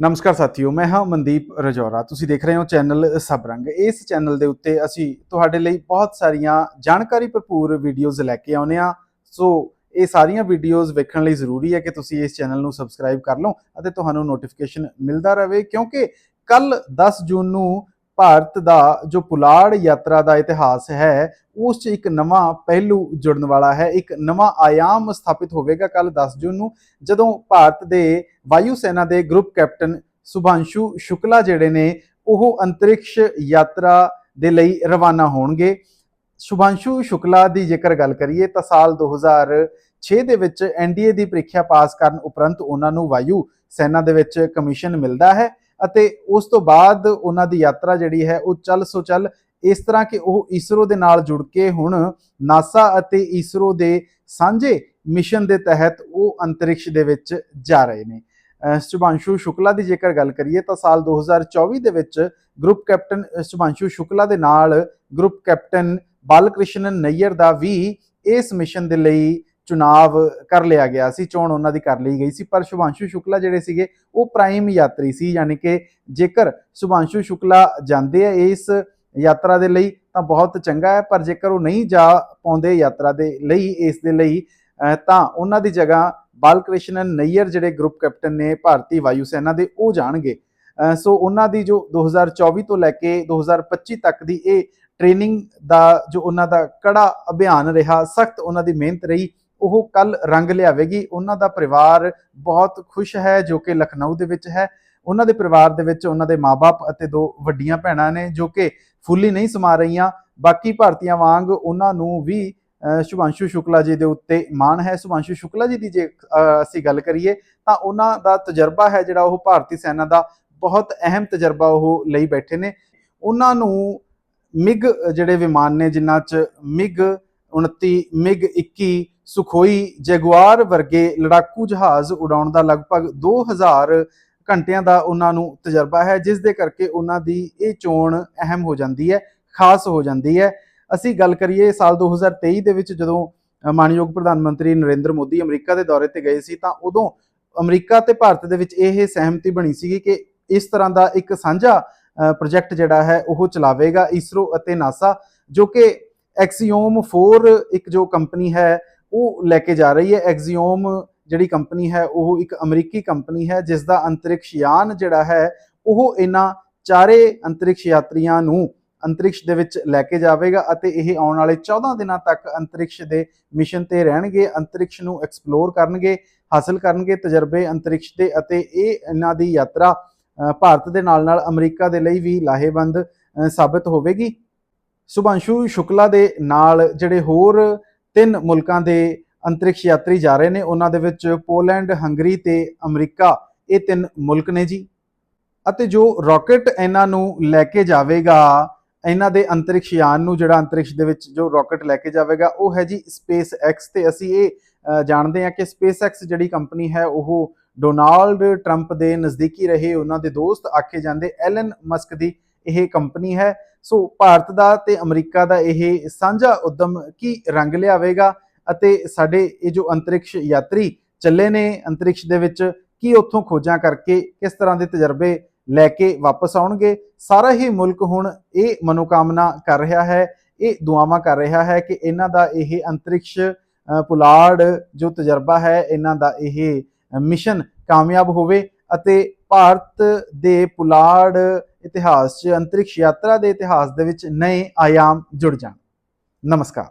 ਨਮਸਕਾਰ ਸਾਥੀਓ, ਮੈਂ ਹਾਂ ਮਨਦੀਪ ਰਜੌਰਾ। ਤੁਸੀਂ ਦੇਖ ਰਹੇ ਹੋ ਚੈਨਲ ਸਬਰੰਗ। ਇਸ ਚੈਨਲ ਦੇ ਉੱਤੇ ਅਸੀਂ ਤੁਹਾਡੇ ਲਈ ਬਹੁਤ ਸਾਰੀਆਂ ਜਾਣਕਾਰੀ ਭਰਪੂਰ ਵੀਡੀਓਜ਼ ਲੈ ਕੇ ਆਉਨੇ ਆ ਸੋ ਇਹ ਸਾਰੀਆਂ ਵੀਡੀਓਜ਼ ਵੇਖਣ ਲਈ ਜ਼ਰੂਰੀ ਹੈ ਕਿ ਤੁਸੀਂ ਇਸ ਚੈਨਲ ਨੂੰ ਸਬਸਕ੍ਰਾਈਬ ਕਰ ਲਓ ਅਤੇ ਤੁਹਾਨੂੰ ਨੋਟੀਫਿਕੇਸ਼ਨ ਮਿਲਦਾ ਰਹੇ ਕਿਉਂਕਿ ਕੱਲ 10 ਜੂਨ ਨੂੰ ਭਾਰਤ ਦਾ ਜੋ ਪੁਲਾੜ ਯਾਤਰਾ ਦਾ ਇਤਿਹਾਸ ਹੈ, ਉਸ 'ਚ ਇੱਕ ਨਵਾਂ ਪਹਿਲੂ ਜੁੜਨ ਵਾਲਾ ਹੈ, ਇੱਕ ਨਵਾਂ ਆਯਾਮ ਸਥਾਪਿਤ ਹੋਵੇਗਾ ਕੱਲ 10 ਜੂਨ ਨੂੰ, ਜਦੋਂ ਭਾਰਤ ਦੇ ਵਾਯੂ ਸੈਨਾ ਦੇ ਗਰੁੱਪ ਕੈਪਟਨ ਸੁਭਾਂਸ਼ੂ ਸ਼ੁਕਲਾ ਜਿਹੜੇ ਨੇ, ਉਹ ਅੰਤਰਿਕਸ਼ ਯਾਤਰਾ ਦੇ ਲਈ ਰਵਾਨਾ ਹੋਣਗੇ। ਸੁਭਾਂਸ਼ੂ ਸ਼ੁਕਲਾ ਦੀ ਜੇਕਰ ਗੱਲ ਕਰੀਏ, ਤਾਂ ਸਾਲ 2006 ਦੇ ਵਿੱਚ ਐਨਡੀਏ ਦੀ ਪ੍ਰੀਖਿਆ ਪਾਸ ਕਰਨ ਉਪਰੰਤ ਉਹਨਾਂ ਨੂੰ ਵਾਯੂ ਸੈਨਾ ਦੇ ਵਿੱਚ ਕਮਿਸ਼ਨ ਮਿਲਦਾ ਹੈ। ਅਤੇ ਉਸ ਤੋਂ ਬਾਅਦ ਉਹਨਾਂ ਦੀ ਯਾਤਰਾ ਜਿਹੜੀ ਹੈ ਉਹ ਚੱਲ ਸੋ ਚੱਲ ਇਸ ਤਰ੍ਹਾਂ ਕਿ ਉਹ ਇਸਰੋ ਦੇ ਨਾਲ ਜੁੜ ਕੇ ਹੁਣ ਨਾਸਾ ਅਤੇ ਇਸਰੋ ਦੇ ਸਾਂਝੇ ਮਿਸ਼ਨ ਦੇ ਤਹਿਤ ਉਹ ਅੰਤਰਿਕਸ਼ ਦੇ ਵਿੱਚ ਜਾ ਰਹੇ ਨੇ। ਸੁਭਾਂਸ਼ੂ ਸ਼ੁਕਲਾ ਦੀ ਜੇਕਰ ਗੱਲ ਕਰੀਏ ਤਾਂ ਸਾਲ 2024 ਦੇ ਵਿੱਚ ਗਰੁੱਪ ਕੈਪਟਨ ਸੁਭਾਂਸ਼ੂ ਸ਼ੁਕਲਾ ਦੇ ਨਾਲ ਗਰੁੱਪ ਕੈਪਟਨ ਬਾਲਕ੍ਰਿਸ਼ਨ ਨਈਅਰ ਦਾ ਵੀ ਇਸ ਮਿਸ਼ਨ ਦੇ ਲਈ ਚੁਣਾਵ ਕਰ ਲਿਆ ਗਿਆ ਸੀ, ਚੋਣ ਉਹਨਾਂ ਦੀ ਕਰ ਲਈ ਗਈ ਸੀ, ਪਰ ਸੁਭਾਂਸ਼ੂ ਸ਼ੁਕਲਾ ਜਿਹੜੇ ਸੀਗੇ, ਉਹ ਪ੍ਰਾਈਮ ਯਾਤਰੀ ਸੀ, ਯਾਨੀ ਕਿ ਜੇਕਰ ਸੁਭਾਂਸ਼ੂ ਸ਼ੁਕਲਾ ਜਾਂਦੇ ਆ ਇਸ ਯਾਤਰਾ ਦੇ ਲਈ, ਤਾਂ ਬਹੁਤ ਚੰਗਾ ਹੈ, ਪਰ ਜੇਕਰ ਉਹ ਨਹੀਂ ਜਾ ਪਾਉਂਦੇ ਯਾਤਰਾ ਦੇ ਲਈ, ਇਸ ਦੇ ਲਈ ਤਾਂ ਉਹਨਾਂ ਦੀ ਜਗ੍ਹਾ ਬਾਲਕ੍ਰਿਸ਼ਨਨ ਨਈਅਰ ਜਿਹੜੇ ਗਰੁੱਪ ਕੈਪਟਨ ਨੇ ਭਾਰਤੀ ਵਾਯੂ ਸੈਨਾ ਦੇ, ਉਹ ਜਾਣਗੇ। ਸੋ ਉਹਨਾਂ ਦੀ ਜੋ 2024 ਤੋਂ ਲੈ ਕੇ 2025 ਤੱਕ ਦੀ ਇਹ ਟ੍ਰੇਨਿੰਗ ਦਾ ਜੋ ਉਹਨਾਂ ਦਾ ਕੜਾ ਅਭਿਆਨ ਰਿਹਾ, ਸਖਤ ਉਹਨਾਂ ਦੀ ਮਿਹਨਤ ਰਹੀ ਉਹ ਕੱਲ ਰੰਗ ਲਿਆਵੇਗੀ। ਉਹਨਾਂ ਦਾ ਪਰਿਵਾਰ ਬਹੁਤ ਖੁਸ਼ ਹੈ, ਜੋ ਕਿ ਲਖਨਊ ਦੇ ਵਿੱਚ ਹੈ। ਉਹਨਾਂ ਦੇ ਪਰਿਵਾਰ ਦੇ ਵਿੱਚ ਉਹਨਾਂ ਦੇ ਮਾਪੇ ਅਤੇ ਦੋ ਵੱਡੀਆਂ ਭੈਣਾਂ ਨੇ, ਜੋ ਕਿ ਫੁੱਲੀ ਨਹੀਂ ਸਮਾ ਰਹੀਆਂ। ਬਾਕੀ ਭਾਰਤੀਆਂ ਵਾਂਗ ਉਹਨਾਂ ਨੂੰ ਵੀ ਸ਼ੁਭਾਂਸ਼ੂ ਸ਼ੁਕਲਾ ਜੀ ਦੇ ਉੱਤੇ ਮਾਣ ਹੈ। ਸ਼ੁਭਾਂਸ਼ੂ ਸ਼ੁਕਲਾ ਜੀ ਦੀ ਜੇ ਅਸੀਂ ਗੱਲ ਕਰੀਏ, ਤਾਂ ਉਹਨਾਂ ਦਾ ਤਜਰਬਾ ਹੈ ਜਿਹੜਾ ਉਹ ਭਾਰਤੀ ਸੈਨਾ ਦਾ ਬਹੁਤ ਅਹਿਮ ਤਜਰਬਾ ਉਹ ਲਈ ਬੈਠੇ ਨੇ। ਉਹਨਾਂ ਨੂੰ ਮਿਗ ਜਿਹੜੇ ਵਿਮਾਨ ਨੇ, ਜਿਨ੍ਹਾਂ 'ਚ ਮਿਗ 29 ਮਿਗ 21 ਸੁਖੋਈ ਜੈਗੁਆਰ ਵਰਗੇ ਲੜਾਕੂ ਜਹਾਜ਼ ਉਡਾਉਣ ਦਾ ਲਗਭਗ 2000 ਘੰਟਿਆਂ ਦਾ ਉਹਨਾਂ ਨੂੰ ਤਜਰਬਾ ਹੈ, ਜਿਸ ਦੇ ਕਰਕੇ ਉਹਨਾਂ ਦੀ ਇਹ ਚੋਣ ਅਹਿਮ ਹੋ ਜਾਂਦੀ ਹੈ, ਖਾਸ ਹੋ ਜਾਂਦੀ ਹੈ। ਅਸੀਂ ਗੱਲ ਕਰੀਏ ਸਾਲ 2023 ਦੇ ਵਿੱਚ ਜਦੋਂ ਮਾਨਯੋਗ ਪ੍ਰਧਾਨ ਮੰਤਰੀ ਨਰਿੰਦਰ ਮੋਦੀ ਅਮਰੀਕਾ ਦੇ ਦੌਰੇ ਤੇ ਗਏ ਸੀ, ਤਾਂ ਉਦੋਂ ਅਮਰੀਕਾ ਤੇ ਭਾਰਤ ਦੇ ਵਿੱਚ ਇਹ ਸਹਿਮਤੀ ਬਣੀ ਸੀਗੀ ਕਿ ਇਸ ਤਰ੍ਹਾਂ ਦਾ ਇੱਕ ਸਾਂਝਾ ਪ੍ਰੋਜੈਕਟ ਜਿਹੜਾ ਹੈ ਉਹ ਚਲਾਵੇਗਾ ਇਸਰੋ ਅਤੇ ਨਾਸਾ, ਜੋ ਕਿ ਐਕਸੀਓਮ 4 ਇੱਕ ਜੋ ਕੰਪਨੀ ਹੈ ਉਹ ਲੈ ਕੇ ਜਾ ਰਹੀ ਹੈ। ਐਕਸੀਓਮ ਜਿਹੜੀ ਕੰਪਨੀ ਹੈ ਉਹ ਇੱਕ ਅਮਰੀਕੀ ਕੰਪਨੀ ਹੈ ਜਿਸ ਦਾ ਅੰਤਰਿਕਸ਼ ਯਾਨ ਜਿਹੜਾ ਹੈ ਉਹ ਇਹਨਾਂ ਚਾਰੇ ਅੰਤਰਿਕਸ਼ ਯਾਤਰੀਆਂ ਨੂੰ ਅੰਤਰਿਕਸ਼ ਦੇ ਵਿੱਚ ਲੈ ਕੇ ਜਾਵੇਗਾ ਅਤੇ ਇਹ ਆਉਣ ਵਾਲੇ 14 ਦਿਨਾਂ ਤੱਕ ਅੰਤਰਿਕਸ਼ ਦੇ ਮਿਸ਼ਨ ਤੇ ਰਹਿਣਗੇ ਅੰਤਰਿਕਸ਼ ਨੂੰ ਐਕਸਪਲੋਰ ਕਰਨਗੇ ਹਾਸਲ ਕਰਨਗੇ ਤਜਰਬੇ ਅੰਤਰਿਕਸ਼ ਦੇ ਅਤੇ ਇਹ ਇਹਨਾਂ ਦੀ ਯਾਤਰਾ ਭਾਰਤ ਦੇ ਨਾਲ ਨਾਲ ਅਮਰੀਕਾ ਦੇ ਲਈ ਵੀ ਲਾਹੇਵੰਦ ਅ, ਸਾਬਤ ਹੋਵੇਗੀ। ਸੁਭਾਂਸ਼ੂ ਸ਼ੁਕਲਾ ਦੇ ਨਾਲ ਜਿਹੜੇ ਹੋਰ ਤਿੰਨ ਮੁਲਕਾਂ ਦੇ ਅੰਤਰਿਕਸ਼ ਯਾਤਰੀ ਜਾ ਰਹੇ ਨੇ, ਉਹਨਾਂ ਦੇ ਵਿੱਚ ਪੋਲੈਂਡ, ਹੰਗਰੀ ਤੇ ਅਮਰੀਕਾ, ਇਹ ਤਿੰਨ ਮੁਲਕ ਨੇ ਜੀ। ਅਤੇ ਜੋ ਰਾਕਟ ਇਹਨਾਂ ਨੂੰ ਲੈ ਕੇ ਜਾਵੇਗਾ, ਇਹਨਾਂ ਦੇ ਅੰਤਰਿਕਸ਼ ਯਾਨ ਨੂੰ ਜਿਹੜਾ ਅੰਤਰਿਕਸ਼ ਦੇ ਵਿੱਚ ਜੋ ਰਾਕਟ ਲੈ ਕੇ ਜਾਵੇਗਾ, ਉਹ ਹੈ ਜੀ ਸਪੇਸ ਐਕਸ ਤੇ ਅਸੀਂ ਇਹ ਜਾਣਦੇ ਹਾਂ ਕਿ ਸਪੇਸ ਐਕਸ ਜਿਹੜੀ ਕੰਪਨੀ ਹੈ, ਉਹ ਡੋਨਾਲਡ ਟਰੰਪ ਦੇ ਨਜ਼ਦੀਕੀ ਰਹੇ, ਉਹਨਾਂ ਦੇ ਦੋਸਤ ਆਖੇ ਜਾਂਦੇ, ਐਲਨ ਮਸਕ ਦੀ ਇਹ ਕੰਪਨੀ ਹੈ। ਸੋ ਭਾਰਤ ਦਾ ਤੇ ਅਮਰੀਕਾ ਦਾ ਇਹ ਸਾਂਝਾ ਉਦਮ ਕੀ ਰੰਗ ਲਿਆਵੇਗਾ ਅਤੇ ਸਾਡੇ ਇਹ ਜੋ ਅੰਤਰਿਕਸ਼ ਯਾਤਰੀ ਚੱਲੇ ਨੇ ਅੰਤਰਿਕਸ਼ ਦੇ ਵਿੱਚ ਕੀ ਉੱਥੋਂ ਖੋਜਾਂ ਕਰਕੇ ਕਿਸ ਤਰ੍ਹਾਂ ਦੇ ਤਜਰਬੇ ਲੈ ਕੇ ਵਾਪਸ ਆਉਣਗੇ, ਸਾਰਾ ਹੀ ਮੁਲਕ ਹੁਣ ਇਹ ਮਨੋਕਾਮਨਾ ਕਰ ਰਿਹਾ ਹੈ, ਇਹ ਦੁਆਵਾਂ ਕਰ ਰਿਹਾ ਹੈ ਕਿ ਇਹਨਾਂ ਦਾ ਇਹ ਅੰਤਰਿਕਸ਼ ਪੁਲਾੜ ਜੋ ਤਜਰਬਾ ਹੈ, ਇਹਨਾਂ ਦਾ ਇਹ ਮਿਸ਼ਨ ਕਾਮਯਾਬ ਹੋਵੇ ਅਤੇ ਭਾਰਤ ਦੇ ਪੁਲਾੜ ਇਤਿਹਾਸ 'ਚ ਅੰਤਰਿਕਸ਼ ਯਾਤਰਾ ਦੇ ਇਤਿਹਾਸ ਦੇ ਵਿੱਚ ਨਏ ਆਯਾਮ ਜੁੜ ਜਾਣ। ਨਮਸਕਾਰ।